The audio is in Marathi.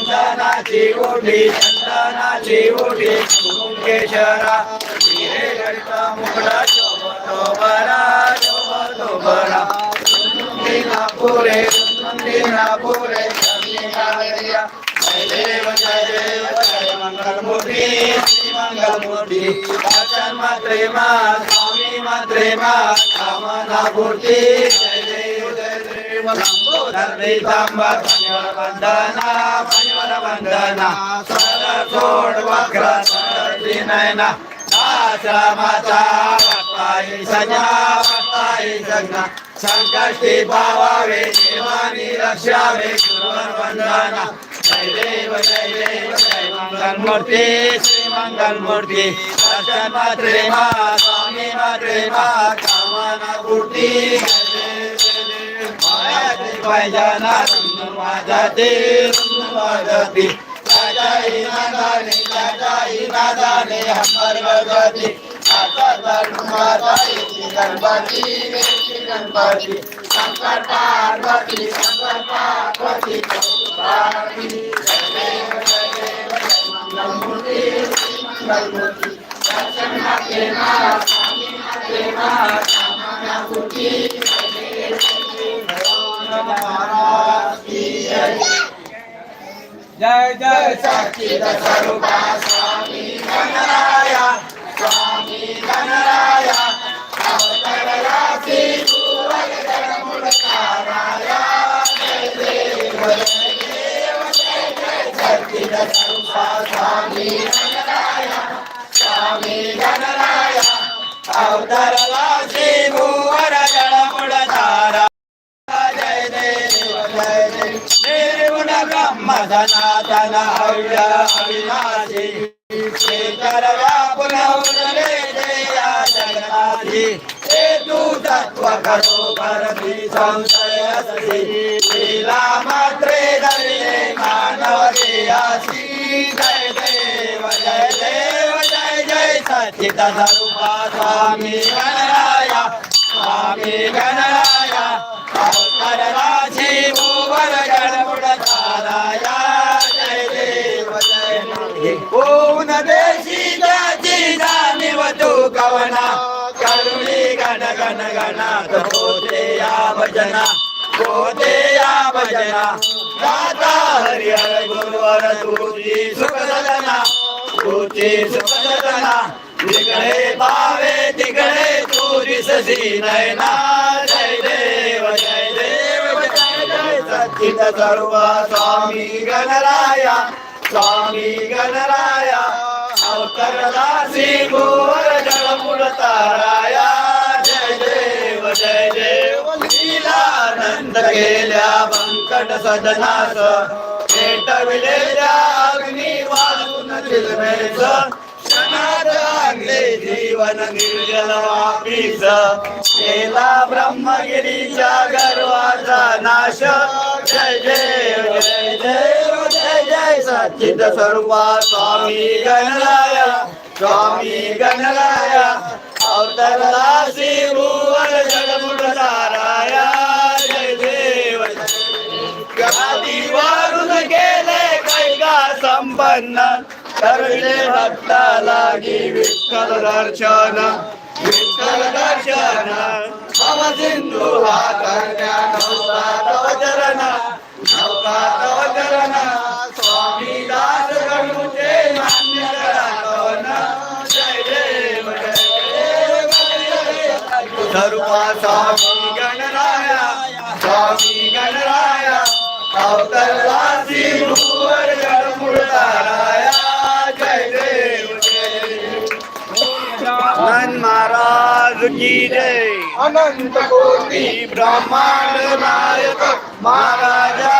चंदनाची ओढी चंदनाची ओढी कुंकेशरा हे लढता मुकडा शोभतो बरा शोभतो बरा. सुंदीना पुरे सुंदीना पुरे चंदिना देव जय देव जय मंगलमूर्ती श्री मंगलमूर्ती. वाचन मात्रे मा स्वामी मात्रे मा कामना पूर्ती जय देव जय देव वंदना मणिवर वंदना सर सोड वक्र नयना आश्रमाचा सजा सजना संकष्टी पावावे देवानी रक्षावे गुरुवर वंदना जय देव जय देव जय मंगल मूर्ती श्री मंगल मूर्ती दर्शन मात्रे मा स्वामी मात्रे मा कामना पूर्ती जय देव मायाची पायजना रंग माझाते रंग माझाते राजाई नादाने राजाई नादाने गगती आता गणपती गणपती शंकर पार्वती शंकर पार्वती पार्वती मंगलमूर्ती मंगलमूर्ती दर्शन मा स्वामी मा जय जय सचिद स्वरूपा स्वामी गणराया स्वामी गणराया अवतरला भुवन जय देव जय देव जय जय स्वरूपा स्वामी गणराया स्वामी गणराया अवतरला निर्गुण ब्रह्म सनातन अविनाशी शेखर व्यापुल उरले जया जगनाथी हे तू तत्व करो संशय लीला मात्रे धरिले मानव देयासी जय देव जय देव जय जय सचित स्वरूपा स्वामी गणराया जय देशी जाची जाणीव तू कवना करुणी गण गण गणात होते या भजना होते या भजना दाता हरिहर गुरुवर तुझी तुझी तिकडे पावे तिकडे तू दिससी नयना जय देव जय देव जय जय सच्चित सर्व स्वामी गणराया स्वामी गणराया अवतरदासी भुवर जळमुळ ताराया. जय देव जय देव लीलानंद केल्या व्यंकट सदनास पेटविलेल्या अग्नी वाजून चिलमेच क्षणात आणले जीवन निर्जल वापीस. केला ब्रह्मगिरीच्या गर्वाचा नाश. जय देव जय देव जय स्वरूपा स्वामी गणराया स्वामी गणराया अवतरदासी भुवन जगमुड ताराया जय देव। आदिवारून गेले कैका संपन्न करविले भक्ता लागी विठ्ठल दर्शन विठ्ठल दर्शन। मम सिंधू हा करण्या नवका तव चरण नवका तव चरण। देव स्वामी गणराया स्वामी गणराया अवतरवासी भूवर गणमुळाराया जय देव जय देव महाराज की जय अनंत कोटी ब्रह्मांड नायक महाराजा